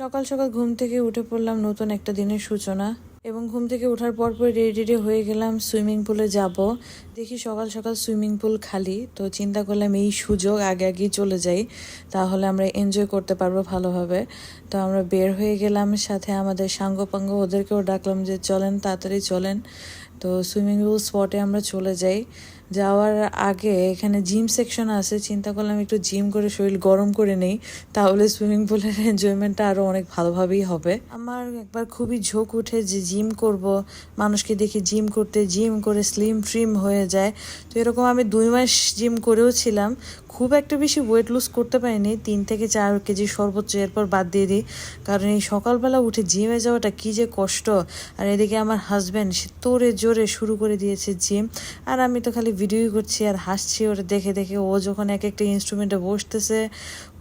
সকাল সকাল ঘুম থেকে উঠে পড়লাম নতুন একটা দিনের সূচনা। এবং ঘুম থেকে ওঠার পর পর রেডি রেডি হয়ে গেলাম সুইমিং পুলে যাব। দেখি সকাল সকাল সুইমিং পুল খালি, তো চিন্তা করলাম এই সুযোগ আগে আগেই চলে যাই, তাহলে আমরা এনজয় করতে পারব ভালোভাবে। তো আমরা বের হয়ে গেলাম, সাথে আমাদের সাঙ্গপাঙ্গ ওদেরকেও ডাকলাম যে, চলেন, তাড়াতাড়ি চলেন। তো সুইমিং পুল স্পটে আমরা চলে যাই। যাওয়ার আগে এখানে জিম সেকশন আছে, চিন্তা করলাম একটু জিম করে শরীর গরম করে নেই, তাহলে সুইমিং পুলের এনজয়মেন্টটা আরও অনেক ভালোভাবেই হবে। আমার একবার খুবই ঝোঁক উঠে যে জিম করব, মানুষকে দেখি জিম করতে জিম করে স্লিম ফ্রিম হয়ে যায়। তো এরকম আমি দুই মাস জিম করেও ছিলাম খুব একটা বেশি ওয়েট লুজ করতে পারিনি। তিন থেকে চার কেজি সর্বোচ্চ এরপর বাদ দিয়ে দিই। কারণ এই সকালবেলা উঠে জিমে যাওয়াটা কী যে কষ্ট। আর এদিকে আমার হাজব্যান্ড সে তোরে জোরে শুরু করে দিয়েছে জিম আর আমি তো খালি ভিডিওই করছি আর হাসছি ওটা দেখে দেখে। ও যখন এক একটা ইনস্ট্রুমেন্টে বসতেছে,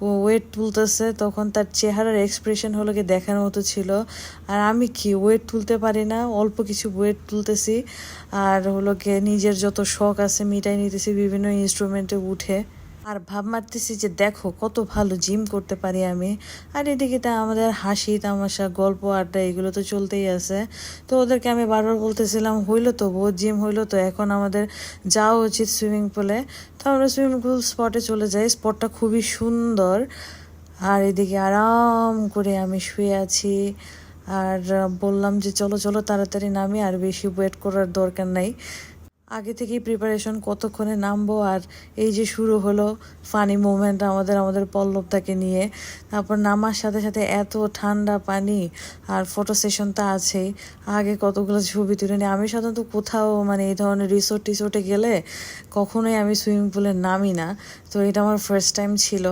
ও ওয়েট তুলতেছে, তখন তার চেহারার এক্সপ্রেশন হলো কি দেখার মতো ছিল। আর আমি কি ওয়েট তুলতে পারি না, অল্প কিছু ওয়েট তুলতেছি। আর হলো গিয়ে নিজের যত শখ আছে মিটাই নিতেছি বিভিন্ন ইনস্ট্রুমেন্টে উঠে। আর ভাব মারতেছি যে দেখো কত ভালো জিম করতে পারি আমি। আর এদিকে তা আমাদের হাসি, তামাশা, গল্প, আড্ডা, এগুলো তো চলতেই আছে। তো ওদেরকে আমি বারবার বলতেছিলাম, হইল তো বউ জিম হইল তো এখন আমাদের যাওয়া উচিত সুইমিং পুলে তো আমরা সুইমিং পুল স্পটে চলে যাই। স্পটটা খুবই সুন্দর। আর এদিকে আরাম করে আমি শুয়ে আছি। আর বললাম যে, চলো চলো, তাড়াতাড়ি নামি। আর বেশি ওয়েট করার দরকার নাই। আগে থেকেই প্রিপারেশন কতক্ষণে নামবো আর এই যে শুরু হলো ফানি মোমেন্ট আমাদের আমাদের পল্লবটাকে নিয়ে। তারপর নামার সাথে সাথে এত ঠান্ডা পানি আর ফটো সেশন তো আছেই। আগে কতগুলো ছবি তুলে নিই। আমি সাধারণত কোথাও মানে এই ধরনের রিসোর্ট টিসোর্টে গেলে কখনোই আমি সুইমিং পুলে নামি না। তো এটা আমার ফার্স্ট টাইম ছিল।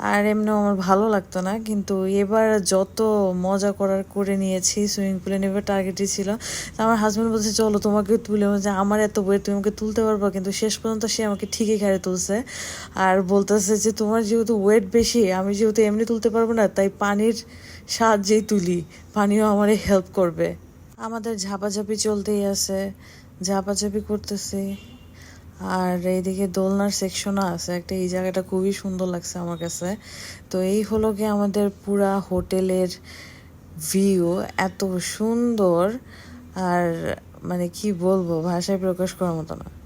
আর এমনিও আমার ভালো লাগতো না, কিন্তু এবার যত মজা করার করে নিয়েছি সুইমিং পুলে নেবে টার্গেটই ছিল। আমার হাজব্যান্ড বলছে, চলো তোমাকে তুলে বলছে আমার এত ওয়েট তুমি আমাকে তুলতে পারব? কিন্তু শেষ পর্যন্ত সে আমাকে ঠিকই ঘাড়ে তুলছে। আর বলতেছে যে, তোমার যেহেতু ওয়েট বেশি, আমি যেহেতু এমনি তুলতে পারব না, তাই পানির সাহায্যেই তুলি। পানিও আমারে হেল্প করবে। আমাদের ঝাপাঝাপি চলতেই আছে, ঝাপাঝাপি করতেছি। আর এইদিকে দোলনার সেকশনও আছে। একটা এই জায়গাটা খুবই সুন্দর লাগছে আমার কাছে। তো এই হলো গিয়ে আমাদের পুরা হোটেলের ভিউ এত সুন্দর। আর মানে কি বলব, ভাষায় প্রকাশ করার মতো না।